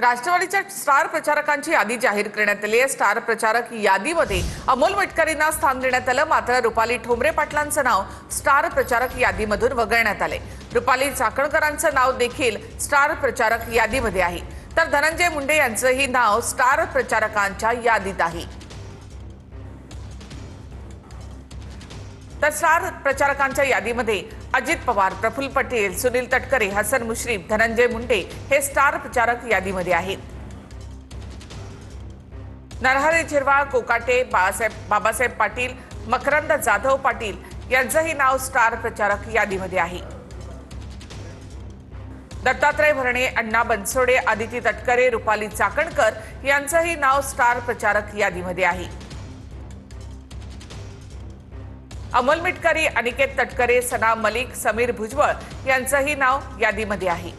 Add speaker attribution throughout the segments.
Speaker 1: राष्ट्रवादीच्या स्टार प्रचारकांची यादी जाहीर करण्यात आली आहे. स्टार प्रचारक यादीमध्ये अमोल मिटकरींना स्थान देण्यात आलं. मात्र रुपाली ठोंबरे पाटलांचं नाव स्टार प्रचारक यादीमधून वगळण्यात आले रुपाली चाकणकरांचं नाव देखील स्टार प्रचारक यादीमध्ये आहे. तर धनंजय मुंडे यांचंही नाव स्टार प्रचारकांच्या यादीत आहे. तर स्टार प्रचारकांच्या यादीमध्ये अजित पवार प्रफुल्ल पटेल सुनील तटकरे हसन मुश्रीफ धनंजय मुंडे हे स्टार प्रचारक यादीमध्ये आहेत. नरहरे झिरवाळ कोकाटे बाळासाहेब बाबासाहेब पाटील मकरंद जाधव पाटील यांचंही नाव स्टार प्रचारक यादीमध्ये आहे. दत्तात्रय भरणे अण्णा बनसोडे आदिती तटकरे रुपाली चाकणकर यांचंही नाव स्टार प्रचारक यादीमध्ये आहे. अमोल मिटकरी अनिकेत तटकरे सना मलिक समीर भुजबळ यांचंही नाव यादीमध्ये आहे.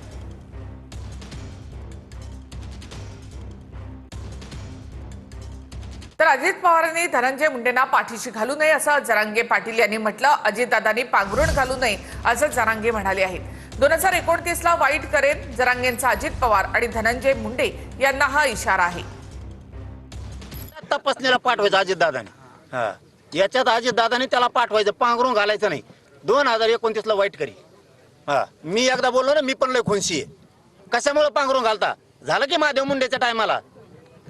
Speaker 1: तर अजित पवारांनी धनंजय मुंडेंना पाठीशी घालू नये असं जरांगे पाटील यांनी म्हटलं. अजितदादांनी पांघरुण घालू नये असं जरांगे म्हणाले आहेत. दोन हजार एकोणतीस ला वाईट करेन जरांगेंचा अजित पवार आणि धनंजय मुंडे यांना हा इशारा आहे.
Speaker 2: तपासणीला पाठवायचं अजितदादाने. याच्यात अजित दादाने त्याला पाठवायचं पांघरून घालायचं नाही. दोन हजार एकोणतीस ला वाईट करी. हा मी एकदा बोललो ना मी पण लय खुनशी आहे. कशामुळे पांघरून घालता? झालं की महादेव मुंडेच्या टायमाला.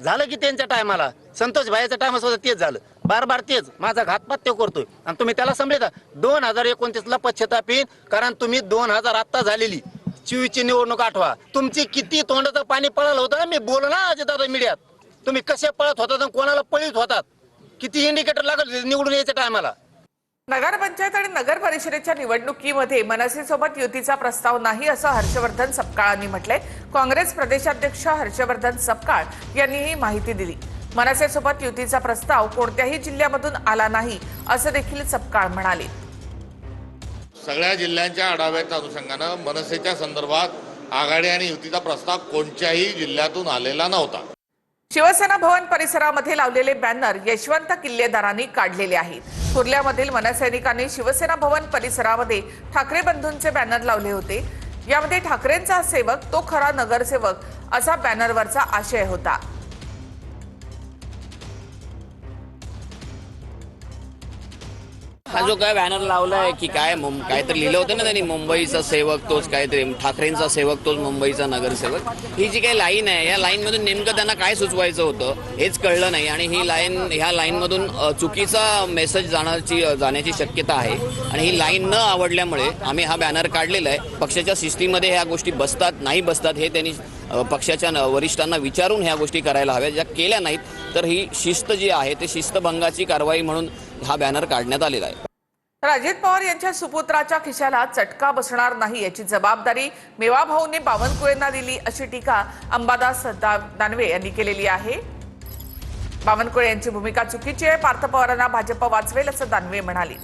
Speaker 2: झालं की त्यांच्या टायमाला. संतोष भाईच्या टायमा सुद्धा तेच झालं. बार बार तेच. माझा घातपात ते करतोय. आणि तुम्ही त्याला समजता दोन हजार एकोणतीस ला पश्चाताप येईल कारण तुम्ही दोन हजार आत्ता झालेली. चिवीची निवडणूक आठवा. तुमची किती तोंडाचं पाणी पळालं होतं मी बोलला ना अजितदादा मीडियात. तुम्ही कसे पळत होतात आणि कोणाला पळीत होतात? किती इंडिकेटर लागल निवडून यायच्या टायमाला
Speaker 1: नगरपंचायत आणि नगर परिषदेच्या निवडणुकीमध्ये मनसेसोबत युतीचा प्रस्ताव नाही असं हर्षवर्धन सपकाळांनी म्हटलंय. काँग्रेस प्रदेशाध्यक्ष हर्षवर्धन सपकाळ यांनी ही माहिती दिली. मनसेसोबत युतीचा प्रस्ताव कोणत्याही जिल्ह्यामधून आला नाही असं देखील सपकाळ म्हणाले.
Speaker 3: सगळ्या जिल्ह्यांच्या आढाव्याच्या अनुषंगानं मनसेच्या संदर्भात आघाडी आणि युतीचा प्रस्ताव कोणत्याही जिल्ह्यातून आलेला नव्हता.
Speaker 1: शिवसेना भवन परिसरामध्ये लावलेले बॅनर यशवंत किल्लेदारांनी काढलेले आहेत. कुर्ल्यामधील मनसैनिकांनी शिवसेना भवन परिसरामध्ये ठाकरे बंधूंचे बॅनर लावले होते. यामध्ये ठाकरेंचा सेवक तो खरा नगरसेवक असा बॅनरवरचा आशय होता.
Speaker 4: हा जो काय बॅनर लावलाय की काय मुं- काहीतरी लिहिलं होतं ना त्यांनी मुंबईचा सेवक तोच काहीतरी ठाकरेंचा सेवक तोच मुंबईचा नगरसेवक. ही जी काही लाईन आहे या लाईन मधून नेमकं त्यांना काय सुचवायचं होतं हेच कळलं नाही. आणि ही लाईन ह्या लाईन मधून चुकीचा मेसेज जाण्याची जाण्याची शक्यता आहे. आणि ही लाईन न आवडल्यामुळे आम्ही हा बॅनर काढलेला आहे. पक्षाच्या शिस्तीमध्ये ह्या गोष्टी बसतात नाही बसतात हे त्यांनी पक्षाच्या वरिष्ठांना विचारून ह्या गोष्टी करायला हव्या. ज्या केल्या नाहीत तर ही शिस्त जी आहे ते शिस्तभंगाची कारवाई म्हणून हा बॅनर काढण्यात आलेला आहे.
Speaker 1: तर अजित पवार यांच्या सुपुत्राच्या खिशाला चटका बसणार नाही याची जबाबदारी मेवा भाऊंनी बावनकुळेंना दिली अशी टीका अंबादास दानवे यांनी केलेली आहे. बावनकुळे यांची भूमिका चुकीची आहे पार्थ पवारांना भाजप वाचवेल असं दानवे म्हणाले.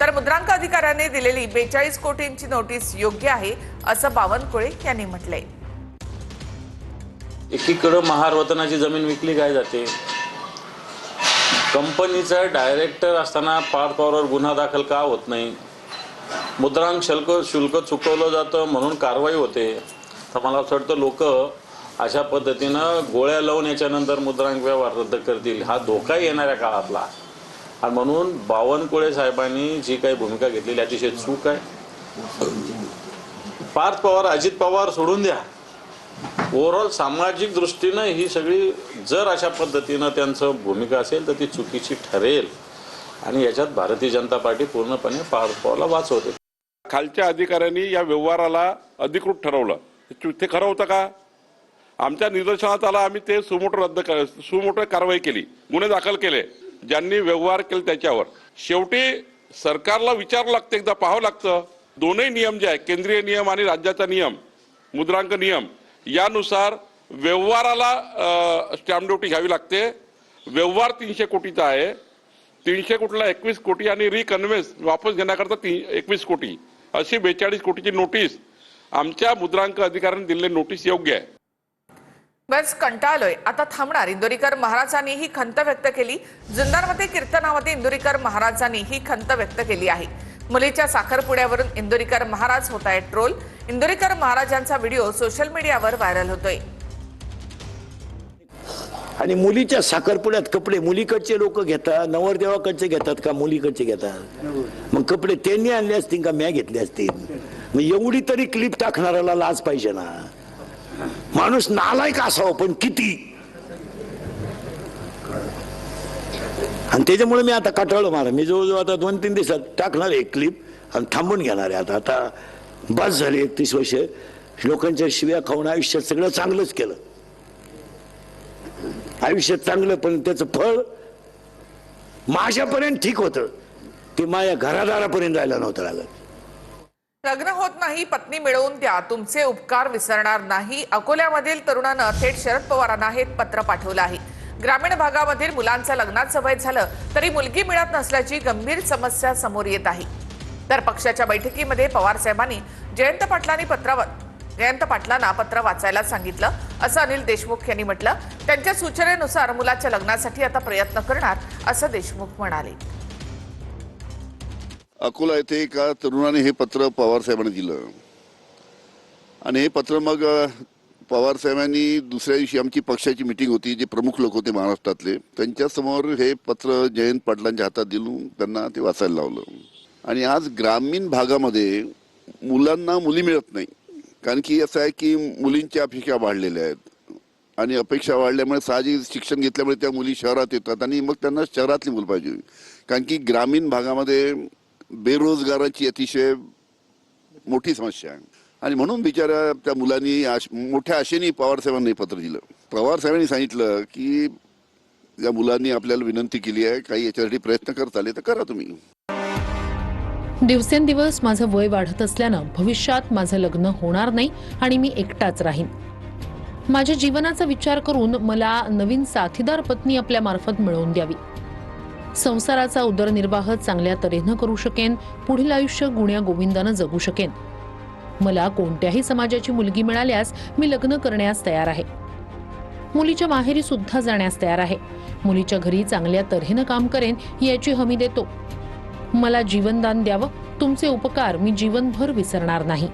Speaker 1: तर मुद्रांक अधिकाऱ्याने दिलेली बेचाळीस कोटींची नोटीस योग्य आहे असं बावनकुळे यांनी म्हटलंय.
Speaker 5: एकीकडं महार वतनाची जमीन विकली काय जाते कंपनीचा डायरेक्टर असताना पार्थ पॉवरवर गुन्हा दाखल का होत नाही? मुद्रांक शुल्क शुल्क चुकवलं जातं म्हणून कारवाई होते. तर मला असं वाटतं लोक अशा पद्धतीनं गोळ्या लावून याच्यानंतर मुद्रांक व्यवहार रद्द करतील. हा धोका येणाऱ्या काळातला. आणि म्हणून बावनकुळे साहेबांनी जी काही भूमिका घेतलेली अतिशय चूक आहे. पार्थ पवार अजित पवार सोडून द्या. ओव्हरऑल सामाजिक दृष्टीनं ही सगळी जर अशा पद्धतीनं त्यांचं भूमिका असेल तर ती चुकीची ठरेल. आणि याच्यात भारतीय जनता पार्टी पूर्णपणे पार्थ वाचवते.
Speaker 6: खालच्या अधिकाऱ्यांनी या व्यवहाराला अधिकृत ठरवलं. ते ते खरं होतं का? आमच्या निदर्शनात आला आम्ही ते सुमोट रद्द कर सुमोट कारवाई केली गुन्हे दाखल केले. ज्यांनी व्यवहार केले त्याच्यावर. शेवटी सरकारला विचारावं लागतं एकदा पाहावं लागतं. दोनही नियम जे आहे केंद्रीय नियम आणि राज्याचा नियम मुद्रांक नियम यानुसार व्यवहाराला स्टॅम्प ड्युटी घ्यावी लागते. व्यवहार तीनशे कोटीचा आहे. तीनशे कोटीला एकवीस कोटी आणि रिकन्व्हेन्स वापस घेण्याकरता ती एकवीस कोटी. अशी बेचाळीस कोटीची नोटीस आमच्या मुद्रांक अधिकाऱ्यांनी दिलेली नोटीस योग्य आहे.
Speaker 1: बस कंटाळलोय. आता थांबणार. इंदोरीकर महाराजांनी ही खंत व्यक्त केली. जुन्नरमध्ये कीर्तनामध्ये इंदोरीकर महाराजांनी ही खंत व्यक्त केली आहे. मुलीच्या साखरपुड्यावरून इंदोरीकर महाराज होत आहेत ट्रोल. इंदोरीकर महाराजांचा व्हिडिओ सोशल मीडियावर व्हायरल होतोय.
Speaker 7: आणि मुलीच्या साखरपुड्यात कपडे मुलीकडचे लोक घेतात नवरदेवाकडचे घेतात का मुलीकडचे घेतात? मग कपडे त्यांनी आणले असतील का म्या घेतले असतील? मग एवढी तरी क्लिप टाकणाऱ्याला लाज पाहिजे ना. माणूस नालायक असावं पण किती? आणि त्याच्यामुळे मी आता कटाळलो मला मी जवळजवळ आता दोन तीन दिवसात टाकणार आहे क्लिप आणि थांबून घेणार आहे आता. आता बस झाली एकतीस वर्ष. लोकांच्या शिव्या खाऊन आयुष्यात सगळं चांगलंच केलं. आयुष्यात चांगलं पण त्याचं फळ माझ्यापर्यंत ठीक होतं. ते माझ्या घरादारापर्यंत जायला नव्हतं लागत.
Speaker 1: लग्न होत नाही पत्नी मिळवून द्या. तुमचे उपकार विसरणार नाही. अकोल्यामधील तरुणानं थेट शरद पवारांना हे पत्र पाठवलं आहे. ग्रामीण भागामधील मुलांचं लग्नाचं वय झालं तरी मुलगी मिळत नसल्याची गंभीर समस्या समोर येत आहे. तर पक्षाच्या बैठकीमध्ये पवार साहेबांनी जयंत पाटलांनी पत्रावर जयंत पाटलांना पत्र वाचायला सांगितलं असं अनिल देशमुख यांनी म्हटलं. त्यांच्या सूचनेनुसार मुलाच्या लग्नासाठी आता प्रयत्न करणार असं देशमुख म्हणाले.
Speaker 8: अकोला येथे एका तरुणाने हे पत्र पवार साहेबांनी दिलं. आणि हे पत्र मग पवार साहेबांनी दुसऱ्या दिवशी आमची पक्षाची मिटिंग होती जे प्रमुख लोक होते महाराष्ट्रातले. त्यांच्यासमोर हे पत्र जयंत पाटलांच्या हातात दिलून त्यांना ते वाचायला लावलं. आणि आज ग्रामीण भागामध्ये मुलांना मुली मिळत नाही. कारण की असं आहे की मुलींच्या अपेक्षा वाढलेल्या आहेत. आणि अपेक्षा वाढल्यामुळे साहजिक शिक्षण घेतल्यामुळे त्या मुली शहरात येतात आणि मग त्यांना शहरातली मुलं पाहिजे. कारण की ग्रामीण भागामध्ये बेरोजगाराची अतिशय मोठी समस्या आहे. आणि म्हणून बिचाऱ्या त्या मुलांनी आश मोठ्या आशेने पवार साहेबांनी पत्र दिलं. पवार साहेबांनी सांगितलं की या मुलांनी आपल्याला विनंती केली आहे काही याच्यासाठी प्रयत्न करत आले तर करा तुम्ही.
Speaker 9: दिवसेंदिवस माझं वय वाढत असल्यानं भविष्यात माझं लग्न होणार नाही आणि मी एकटाच राहीन. माझ्या जीवनाचा विचार करून मला नवीन साथीदार पत्नी आपल्या मार्फत मिळवून द्यावी. संसाराचा उदरनिर्वाह चांगल्या तऱ्हेनं करू शकेन पुढील आयुष्य गुण्या गोविंदानं जगू शकेन. मला कोणत्याही समाजाची मुलगी मिळाल्यास मी लग्न करण्यास तयार आहे. मुलीच्या माहेरी सुद्धा जाण्यास तयार आहे. मुलीच्या घरी चांगल्या तऱ्हेनं काम करेन याची हमी देतो. मला जीवनदान द्यावं तुमचे उपकार मी जीवनभर विसरणार नाही.